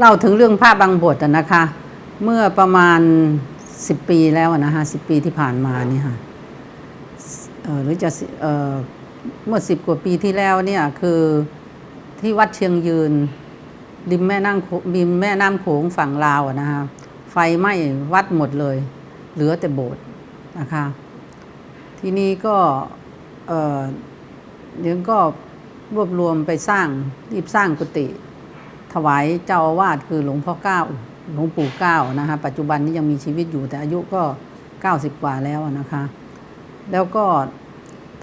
เล่าถึงเรื่องภาพบางบทอะนะคะ เมื่อประมาณสิบปีแล้วอะนะคะสิบปีที่ผ่านมานี่ค่ะหรือจะเเมื่อสิบกว่าปีที่แล้วเนี่ยคือที่วัดเชียงยืนริมแม่น้ำโขริมแม่น้ำโขงฝั่งลาวอะนะคะไฟไหม้วัดหมดเลย เหลือแต่โบสถ์นะคะทีนี้ก็เดี๋ยวก็รวบรวมไปสร้างรีบสร้างกุฏิ ถวายเจ้าอาวาสคือหลวงพ่อเก้าหลวงปู่เก้านะคะปัจจุบันนี้ยังมีชีวิตอยู่แต่อายุก็ 90 กว่าแล้วนะคะ แล้วก็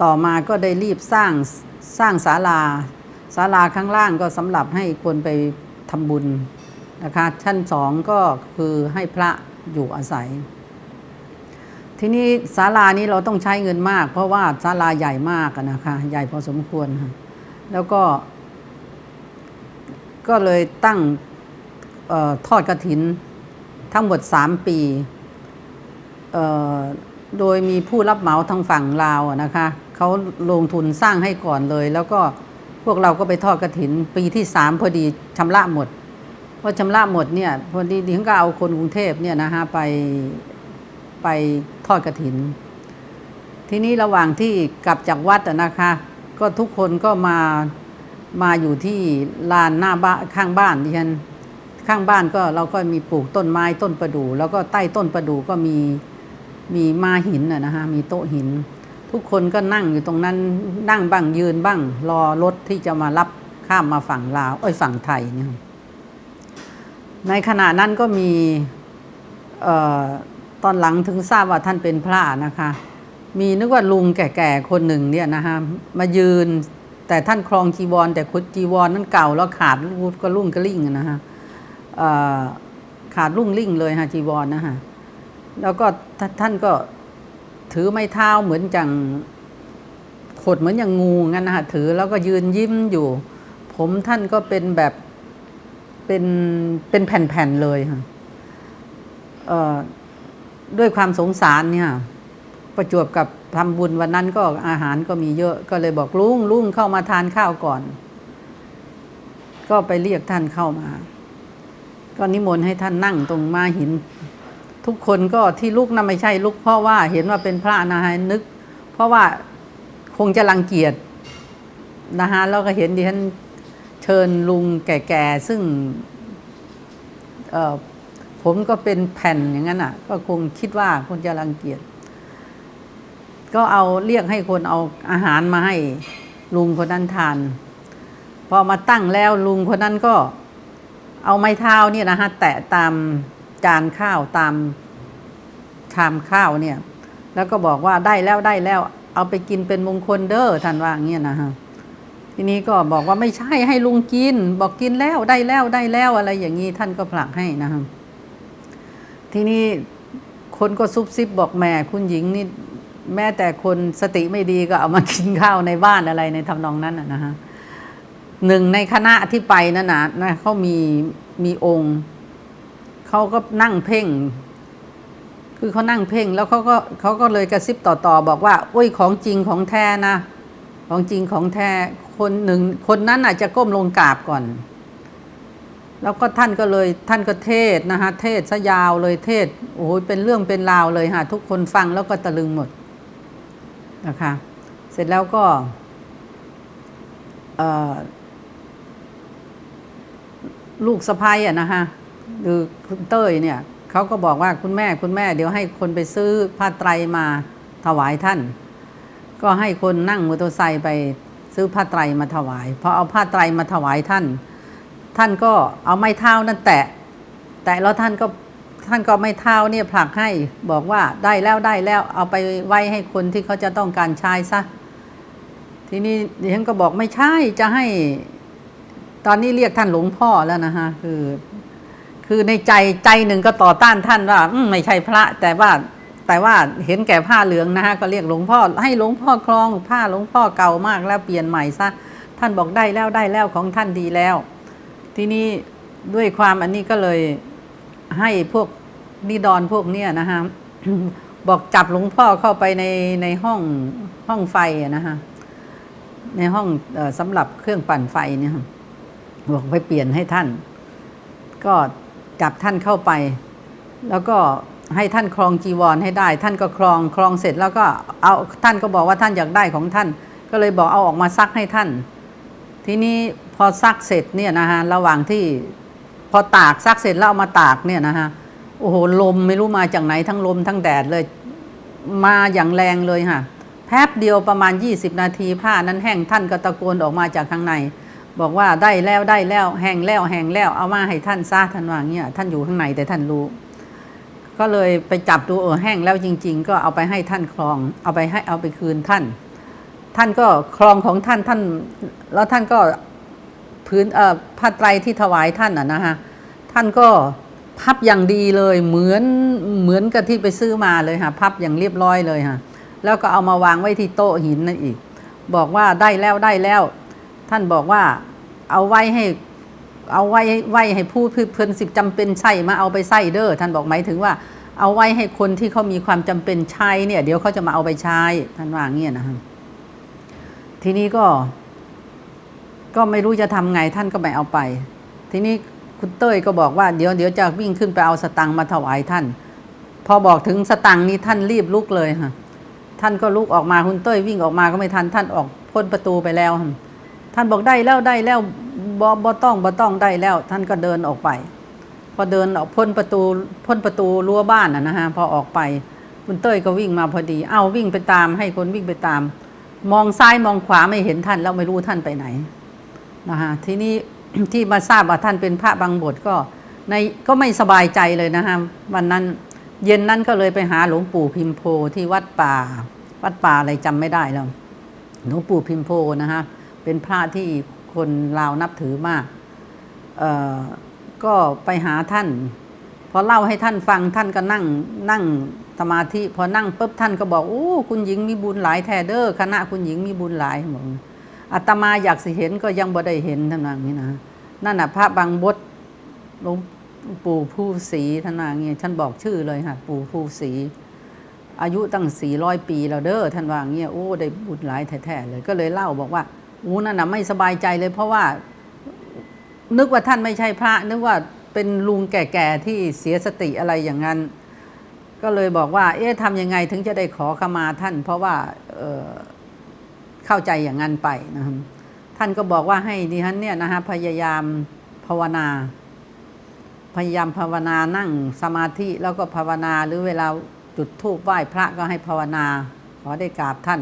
ต่อมาก็ได้รีบสร้างสร้างศาลาศาลาข้างล่างก็สำหรับให้คนไปทำบุญนะคะชั้นสองก็คือให้พระอยู่อาศัย ทีนี้ศาลานี้เราต้องใช้เงินมาก เพราะว่าศาลาใหญ่มากนะคะ ใหญ่พอสมควรค่ะแล้วก็ ก็เลยตั้งออทอดกระถินทั้งหมดสามปี โดยมีผู้รับเหมาทางฝั่งลาวนะคะเขาลงทุนสร้างให้ก่อนเลย แล้วก็พวกเราก็ไปทอดกระถิน ปีที่สามพอดีชำระหมดพอชำระหมดเนี่ยพอดีดิฉันก็เอาคนกรุงเทพเนี่ยนะคะไปไปทอดกระถิน ทีนี้ระหว่างที่กลับจากวัดนะคะ ก็ทุกคนก็มา มาอยู่ที่ลานหน้าบ้านข้างบ้านดิฉันข้างบ้านก็เราก็มีปลูกต้นไม้ต้นประดู่แล้วก็ใต้ต้นประดู่ก็มีมีมาหินนะนะฮะมีโต๊ะหิน ทุกคนก็นั่งอยู่ตรงนั้นนั่งบ้างยืนบ้าง รอรถที่จะมารับข้ามมาฝั่งลาวเอ้ยฝั่งไทยเนี่ยในขณะนั้นก็มีเอ่อตอนหลังถึงทราบว่าท่านเป็นพระนะคะ มีนึกว่าลุงแก่ๆคนหนึ่งเนี่ยนะฮะมายืน แต่ท่านครองจีวร แต่คุดจีวรนั้นเก่าแล้วขาดรูดก็รุ่งกระลิ่งนะฮะขาดรุ่งริ่งเลยฮะจีวรนะฮะแล้วก็ท่านก็ถือไม้เท้าเหมือนจังขดเหมือนอย่างงูงั้นนะฮะถือแล้วก็ยืนยิ้มอยู่ ผมท่านก็เป็นแบบเป็นเป็นแผ่นๆเลยค่ะด้วยความสงสารเนี่ย ประจวบกับทำบุญวันนั้นก็อาหารก็มีเยอะก็เลยบอกลุงลุงเข้ามาทานข้าวก่อน ก็ไปเรียกท่านเข้ามา ก็นิมนต์ให้ท่านนั่งตรงมาหิน ทุกคนก็ที่ลุกนะไม่ใช่ลุกเพราะว่าเห็นว่าเป็นพระนะฮะนึก เพราะว่าคงจะรังเกียจนะฮะแล้วก็เห็นดิฉันเชิญลุงแก่ๆซึ่งเออผมก็เป็นแผ่นอย่างนั้นอะ ก็คงคิดว่าคงจะรังเกียจ ก็เอาเรียกให้คนเอาอาหารมาให้ลุงคนนั้นทาน พอมาตั้งแล้วลุงคนนั้นก็เอาไม้เท้าเนี่ยนะฮะแตะตามจานข้าวตามชามข้าวเนี่ย แล้วก็บอกว่าได้แล้วได้แล้ว เอาไปกินเป็นมงคลเด้อท่านว่าอย่างเงี้ยนะฮะทีนี้ก็บอกว่าไม่ใช่ให้ลุงกิน บอกกินแล้วได้แล้วได้แล้วอะไรอย่างนี้ท่านก็ผลักให้นะฮะทีนี้คนก็ซุบซิบบอกแม่คุณหญิงนี่ แม้แต่คนสติไม่ดีก็เอามากินข้าวในบ้านอะไรในทำนองนั้นนะนะฮะหนึ่งในคณะที่ไปนั่นนะนะเขามีมีองค์เขาก็นั่งเพ่ง คือเขานั่งเพ่ง แล้วเขาก็เขาก็เลยกระซิบต่อๆบอกว่าโอ้ยของจริงของแท้นะ ของจริงของแท้คนหนึ่งคนนั้นอาจจะก้มลงกราบก่อน แล้วก็ท่านก็เลยท่านก็เทศนะฮะเทศซะยาวเลยเทศโอ้ยเป็นเรื่องเป็นราวเลยฮะทุกคนฟังแล้วก็ตะลึงหมด นะคะ เสร็จแล้วก็ลูกสะพ้ายอะนะฮะคือคุณเต้ยเนี่ยเขาก็บอกว่าคุณแม่คุณแม่ เดี๋ยวให้คนไปซื้อผ้าไตรมาถวายท่าน ก็ให้คนนั่งมอเตอร์ไซค์ไปซื้อผ้าไตรมาถวายพอเอาผ้าไตรมาถวายท่าน ท่านก็เอาไม้เท้านั่นแตะ แตะแล้วท่านก็ ท่านก็ไม้เท้าเนี่ยผลักให้บอกว่าได้แล้วได้แล้วเอาไปไว้ให้คนที่เขาจะต้องการใช้ซะทีนี้ดิฉันก็บอกไม่ใช่จะให้ ตอนนี้เรียกท่านหลวงพ่อแล้วนะฮะคือ คือในใจใจหนึ่งก็ต่อต้านท่านว่าไม่ใช่พระ แต่ว่าแต่ว่าเห็นแก่ผ้าเหลืองนะฮะก็เรียกหลวงพ่อ ให้หลวงพ่อคลองผ้าหลวงพ่อเก่ามากแล้วเปลี่ยนใหม่ซะท่านบอกได้แล้วได้แล้วของท่านดีแล้ว ทีนี้ด้วยความอันนี้ก็เลย ให้พวกนิดอนพวกเนี้ยนะฮะบอกจับหลวงพ่อเข้าไปในในห้องห้องไฟอะนะฮะในห้องสำหรับเครื่องปั่นไฟเนี่ยบอกไปเปลี่ยนให้ท่าน ก็จับท่านเข้าไป แล้วก็ให้ท่านครองจีวรให้ได้ ท่านก็ครองครองเสร็จแล้วก็เอาท่านก็บอกว่าท่านอยากได้ของท่าน ก็เลยบอกเอาออกมาซักให้ท่าน ทีนี้พอซักเสร็จเนี่ยนะฮะระหว่างที่ อตากซักเสร็จแล้วเอามาตากเนี่ยนะฮะโอ้โหลมไม่รู้มาจากไหนทั้งลมทั้งแดดเลย มาอย่างแรงเลยค่ะแป๊บเดียวประมาณ 20 นาทีผ้านั้นแห้งท่านก็ตะโกนออกมาจากข้างใน บอกว่าได้แล้วได้แล้วแห้งแล้วแห้งแล้วเอามาให้ท่านซะท่านว่างเงี้ยท่านอยู่ข้างในแต่ท่านรู้ ก็เลยไปจับดูเออแห้งแล้วจริง ๆ ก็เอาไปให้ท่านครอง เอาไปให้เอาไปคืนท่าน ท่านก็ครองของท่านท่าน แล้วท่านก็ พื้นเอ่อผ้าไตรที่ถวายท่านอะนะฮะท่านก็พับอย่างดีเลยเหมือนเหมือนกับที่ไปซื้อมาเลยค่ะพับอย่างเรียบร้อยเลยค่ะแล้วก็เอามาวางไว้ที่โต๊ะหินนั่นอีก บอกว่าได้แล้วได้แล้ว ท่านบอกว่าเอาไว้ให้เอาไว้ไว้ให้ผู้เพื่อนสิบจำเป็นใช่มาเอาไปใส่เด้อท่านบอกหมายถึงว่าเอาไว้ให้คนที่เขามีความจำเป็นใช้เนี่ย เดี๋ยวเขาจะมาเอาไปใช้ท่านว่าอย่างเงี้ยนะฮะทีนี้ก็ ก็ไม่รู้จะทำไงท่านก็ไม่เอาไป ทีนี้คุณเต้ยก็บอกว่าเดี๋ยวเดี๋ยวจะวิ่งขึ้นไปเอาสตังค์มาถวายท่าน พอบอกถึงสตังค์นี้ท่านรีบลุกเลยค่ะท่านก็ลุกออกมาคุณเต้ยวิ่งออกมาก็ไม่ทันท่านออกพ้นประตูไปแล้ว ท่านบอกได้แล้วได้แล้วบอบอต้องบอต้องได้แล้ว ท่านก็เดินออกไป พอเดินออกพ้นประตูพ้นประตูรั้วบ้านอะนะฮะพอออกไปคุณเต้ยก็วิ่งมาพอดี เอาวิ่งไปตามให้คนวิ่งไปตาม มองซ้ายมองขวาไม่เห็นท่านแล้วไม่รู้ท่านไปไหน นะฮะทีนี้ที่มาทราบว่าท่านเป็นพระบางบทก็ในก็ไม่สบายใจเลยนะฮะวันนั้นเย็นนั้นก็เลยไปหาหลวงปู่พิมโพที่วัดป่า วัดป่าอะไรจำไม่ได้แล้วหลวงปู่พิมโพนะฮะเป็นพระที่คนลาวนับถือมากเอ่อก็ไปหาท่านพอเล่าให้ท่านฟังท่านก็นั่งนั่งสมาธิพอนั่งปุ๊บท่านก็บอกโอ้คุณหญิงมีบุญหลายแท้เด้อคณะคุณหญิงมีบุญหลายบอก อาตมาอยากสิเห็นก็ยังบ่ได้เห็นท่านว่างนี้นะนั่นน่ะพระบางบดหลวงปู่ผู้ศรีท่านว่างนี้ท่านบอกชื่อเลยค่ะ ปู่ผู้ศรีอายุตั้งสี่ร้อยปีแล้วเด้อท่านว่าอย่างนี้โอ้ได้บุญหลายแท้ๆเลยก็เลยเล่าบอกว่าอู้นั่นน่ะไม่สบายใจเลยเพราะว่า นึกว่าท่านไม่ใช่พระ นึกว่าเป็นลุงแก่ๆที่เสียสติอะไรอย่างนั้น ก็เลยบอกว่า เอ๊ะทำยังไงถึงจะได้ขอขมาท่าน เพราะว่าเออ เข้าใจอย่างนั้นไปนะครับท่านก็บอกว่าให้ดิฉันเนี่ยนะฮะพยายามภาวนา พยายามภาวนานั่งสมาธิแล้วก็ภาวนาหรือเวลาจุดธูปไหว้พระก็ให้ภาวนาขอได้กราบท่าน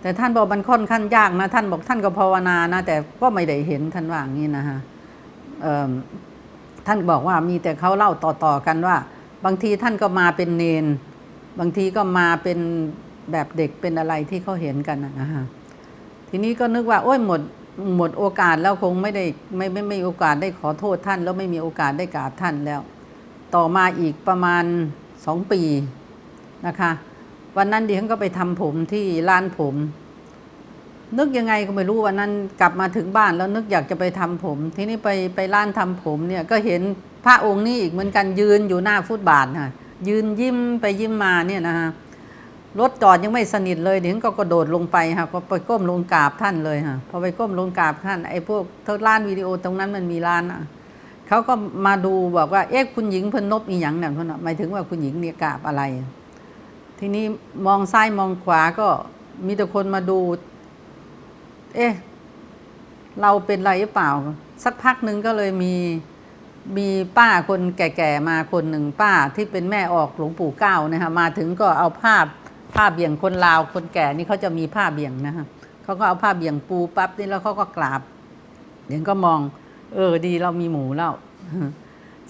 แต่ท่านบอกมันค่อนข้างยากนะ ท่านบอกท่านก็ภาวนานะ แต่ก็ไม่ได้เห็นท่านว่างี้นะฮะท่านบอกว่ามีแต่เขาเล่าต่อๆกันว่า บางทีท่านก็มาเป็นเนน บางทีก็มาเป็นแบบเด็กเป็นอะไรที่เขาเห็นกันนะฮะ ทีนี้ก็นึกว่าโอ้ยหมดหมดโอกาสแล้วคงไม่ได้ไม่ไม่ไม่มีโอกาสได้ขอโทษท่าน แล้วไม่มีโอกาสได้กราบท่านแล้ว ต่อมาอีกประมาณสองปีนะคะ วันนั้นดิฉันก็ไปทำผมที่ร้านผม นึกยังไงก็ไม่รู้วันนั้นกลับมาถึงบ้านแล้วนึกอยากจะไปทำผม ทีนี้ไปไปร้านทำผมเนี่ยก็เห็นพระองค์นี้อีกเหมือนกันยืนอยู่หน้าฟุตบาทค่ะยืนยิ้มไปยิ้มมาเนี่ยนะฮะ รถจอดยังไม่สนิทเลยเดี๋ยวก็กระโดดลงไปค่ะก็ไปก้มลงกราบท่านเลยค่ะพอไปก้มลงกราบท่านไอ้พวกเท่าร้านวิดีโอตรงนั้นมันมีร้านอะเขาก็มาดูบอกว่าเอ๊ะคุณหญิงเพิ่นนบอีหยังเนี่ยเพิ่นน่ะหมายถึงว่าคุณหญิงเนี่ยกราบอะไร ทีนี้มองซ้ายมองขวาก็มีแต่คนมาดู เอ๊ะเราเป็นไรหรือเปล่า สักพักหนึ่งก็เลยมีมีป้าคนแก่ๆมาคนหนึ่งป้าที่เป็นแม่ออกหลวงปู่เก้านะคะมาถึงก็เอาผ้า ผ้าเบี่ยงคนลาวคนแก่นี่เขาจะมีผ้าเบี่ยงนะคะเขาก็เอาผ้าเบี่ยงปูปั๊บนี่แล้วเขาก็กราบเดี๋ยวก็มอง เออดีเรามีหมูแล้ว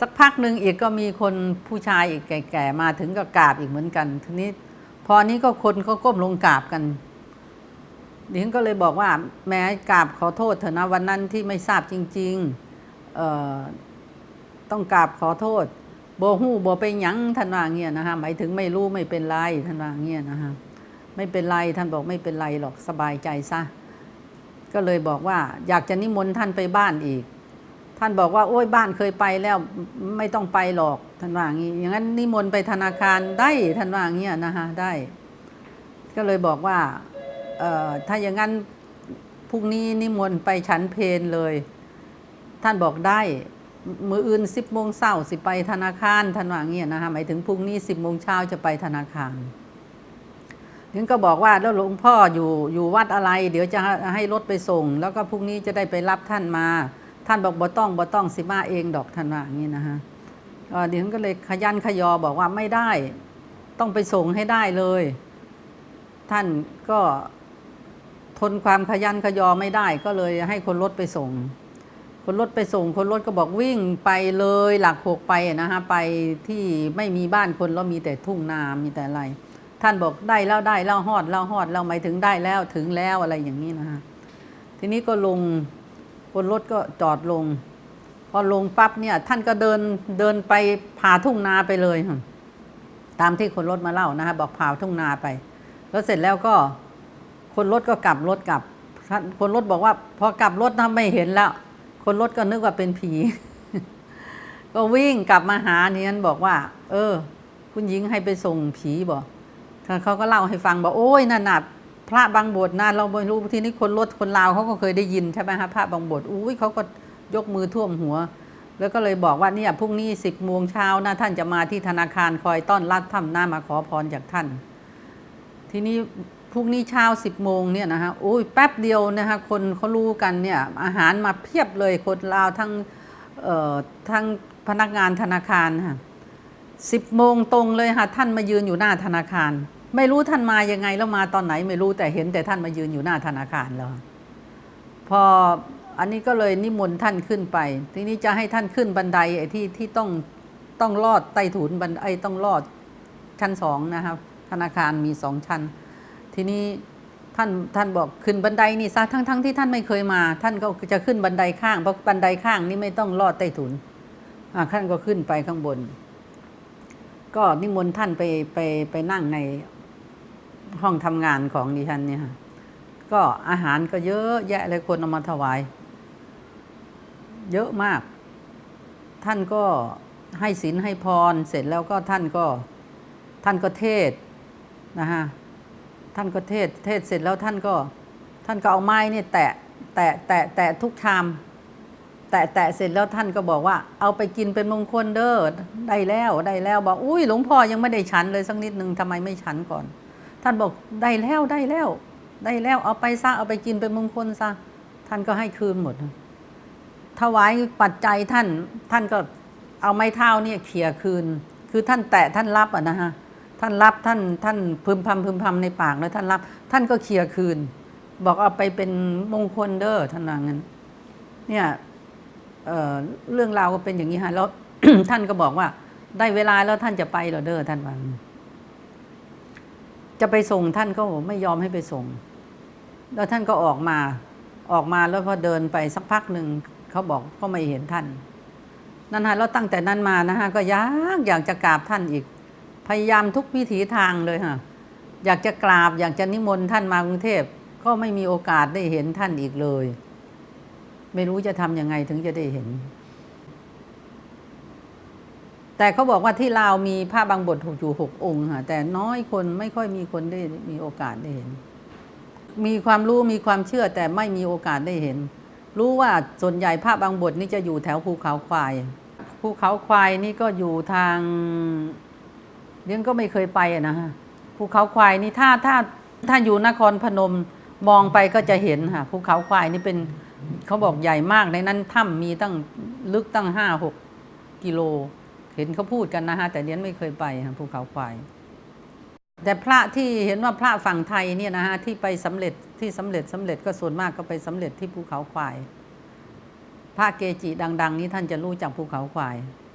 สักพักหนึ่งอีกก็มีคนผู้ชายอีกแก่ๆมาถึงก็กราบอีกเหมือนกัน ทีนี้ พอนี้ก็คนก็ก้มลงกราบกันดิฉันก็เลยบอกว่า แม้กราบขอโทษเถอะนะวันนั้นที่ไม่ทราบจริง ๆ ต้องกราบขอโทษ บหู้โบไปหยังท่านว่าเงี้ยนะฮะหมายถึงไม่รู้ไม่เป็นไรท่านว่าเงี้ยนะฮะไม่เป็นไรท่านบอกไม่เป็นไรหรอกสบายใจซะก็เลยบอกว่า อยากจะนิมนต์ท่านไปบ้านอีก ท่านบอกว่าโอ้ยบ้านเคยไปแล้วไม่ต้องไปหรอกท่านว่างี้อย่างนั้นนิมนต์ไปธนาคารได้ท่านว่าเงี้ยนะฮะได้ ก็เลยบอกว่าเอ่อถ้าอย่างนั้นพรุ่งนี้นิมนต์ไปฉันเพลเลย ท่านบอกได้ มืออื่นสิบโมงเช้าสิไปธนาคารท่านว่าอย่างเงี้ยนะคะหมายถึงพรุ่งนี้สิบโมงเช้าจะไปธนาคารถึงก็บอกว่าแล้วหลวงพ่ออยู่อยู่วัดอะไร เดี๋ยวจะให้รถไปส่ง แล้วก็พรุ่งนี้จะได้ไปรับท่านมา ท่านบอกบ่ต้องบ่ต้องสิมาเองดอกท่านว่าอย่างนี้นะฮะเดี๋ยวก็เลยขยันขยอบอกว่าไม่ได้ ต้องไปส่งให้ได้เลย ท่านก็ทนความขยันขยอไม่ได้ก็เลยให้คนรถไปส่ง คนรถไปส่งคนรถก็บอกวิ่งไปเลยหลักหกไปนะฮะไปที่ไม่มีบ้านคนแล้วมีแต่ทุ่งนามีแต่อะไร ท่านบอกได้แล้วได้แล้วฮอดแล้วฮอดแล้วหมายถึงได้แล้วถึงแล้วอะไรอย่างนี้นะฮะทีนี้ก็ลงคนรถก็จอดลง พอลงปั๊บเนี่ย ท่านก็เดินเดินไปผ่าทุ่งนาไปเลยตามที่คนรถมาเล่านะฮะบอกผ่าทุ่งนาไป แล้วเสร็จแล้วก็คนรถก็กลับรถกลับท่านคนรถบอกว่า พอกลับรถทำไม่เห็นแล้ว คนรถก็นึกว่าเป็นผี ก็วิ่งกลับมาหาเนียนบอกว่า เออ คุณหญิงให้ไปส่งผีบอกเขาก็เล่าให้ฟังบอกโอ้ยนั่นน่ะพระบางบทนะเราไม่รู้ที่นี่คนรถคนลาวเขาก็เคยได้ยินใช่ไหมฮะพระบางบทอุ้ยเขาก็ยกมือท่วมหัว แล้วก็เลยบอกว่าเนี่ยพรุ่งนี้สิบโมงเช้านะท่านจะมาที่ธนาคารคอยต้อนรับท่านหน้ามาขอพรจากท่าน ทีนี้ พรุ่งนี้เช้าสิบโมงเนี่ยนะฮะโอ้ยแป๊บเดียวนะฮะคนเขารู้กันเนี่ยอาหารมาเพียบเลยคนลาวทั้งเอ่อทั้งพนักงานธนาคารค่ะสิบโมงตรงเลยค่ะท่านมายืนอยู่หน้าธนาคาร ไม่รู้ท่านมายังไงแล้วมาตอนไหนไม่รู้แต่เห็นแต่ท่านมายืนอยู่หน้าธนาคารแล้วพออันนี้ก็เลยนิมนต์ท่านขึ้นไป ทีนี้จะให้ท่านขึ้นบันไดไอ้ที่ที่ต้องต้องลอดใต้ถุนบันไอต้องลอดชั้นสองนะครับธนาคารมีสองชั้น ทีนี้ท่านท่านบอกขึ้นบันไดนี่ซะทั้งทั้งที่ท่านไม่เคยมา ท่านก็จะขึ้นบันไดข้างเพราะบันไดข้างนี่ไม่ต้องลอดใต้ถุนอ่าท่านก็ขึ้นไปข้างบน ก็นิมนต์ท่านไปไปไปนั่งในห้องทำงานของดิฉันเนี่ยก็อาหารก็เยอะแยะเลยคนเอามาถวาย เยอะมาก ท่านก็ให้ศีลให้พรเสร็จแล้วก็ท่านก็ท่านก็เทศนะฮะ ท่านก็เทศเทศเสร็จแล้วท่านก็ ท่านก็เอาไม้เนี่ยแตะแตะแตะแตะทุกชาม แตะแตะเสร็จแล้วท่านก็บอกว่า เอาไปกินเป็นมงคลเด้อได้แล้วได้แล้วบอกอุ้ยหลวงพ่อยังไม่ได้ฉันเลยสักนิดหนึ่งทำไมไม่ฉันก่อน ท่านบอกได้แล้วได้แล้ว ได้แล้วเอาไปซะเอาไปกินเป็นมงคลซะท่านก็ให้คืนหมดถวายปัจจัยท่านท่านก็เอาไม้เท้าเนี่ยเขี่ยคืน คือท่านแตะท่านรับอะนะฮะ ท่านรับท่านท่านพึมพำพึมพำในปากแล้วท่านรับ ท่านก็เคลียร์คืน บอกเอาไปเป็นมงคลเด้อท่านว่างั้นเนี่ยเเรื่องราวก็เป็นอย่างนี้ฮะแล้วท่านก็บอกว่า ได้เวลาแล้วท่านจะไปเหรอเด้อท่านว่างั้นจะไปส่งท่านก็ไม่ยอมให้ไปส่ง แล้วท่านก็ออกมาออกมาแล้วพอเดินไปสักพักหนึ่งเขาบอกก็ไม่เห็นท่านนั่นฮะแล้วตั้งแต่นั้นมานะฮะก็ยากอยากจะกราบท่านอีก พยายามทุกวิถีทางเลยค่ะอยากจะกราบอยากจะนิมนต์ท่านมากรุงเทพก็ไม่มีโอกาสได้เห็นท่านอีกเลย ไม่รู้จะทำยังไงถึงจะได้เห็น แต่เขาบอกว่าที่ลาวมีพระบางบทถูกอยู่หกองค์ค่ะแต่น้อยคนไม่ค่อยมีคนได้มีโอกาสได้เห็น มีความรู้มีความเชื่อแต่ไม่มีโอกาสได้เห็น รู้ว่าส่วนใหญ่พระบางบทนี่จะอยู่แถวภูเขาควายภูเขาควายนี่ก็อยู่ทาง เลี้ยงก็ไม่เคยไปนะฮะภูเขาควายนี่ถ้าถ้าถ้าอยู่นครพนมมองไปก็จะเห็นค่ะภูเขาควายนี่เป็นเขาบอกใหญ่มากในนั้นถ้ำมีตั้งลึกตั้งห้าหกกิโล เห็นเขาพูดกันนะฮะแต่เลี้ยนไม่เคยไปค่ะภูเขาควาย แต่พระที่เห็นว่าพระฝั่งไทยเนี่ยนะฮะที่ไปสำเร็จที่สำเร็จสำเร็จก็ส่วนมากก็ไปสำเร็จที่ภูเขาควาย พระเกจิดัง ๆ นี้ท่านจะรู้จากภูเขาควาย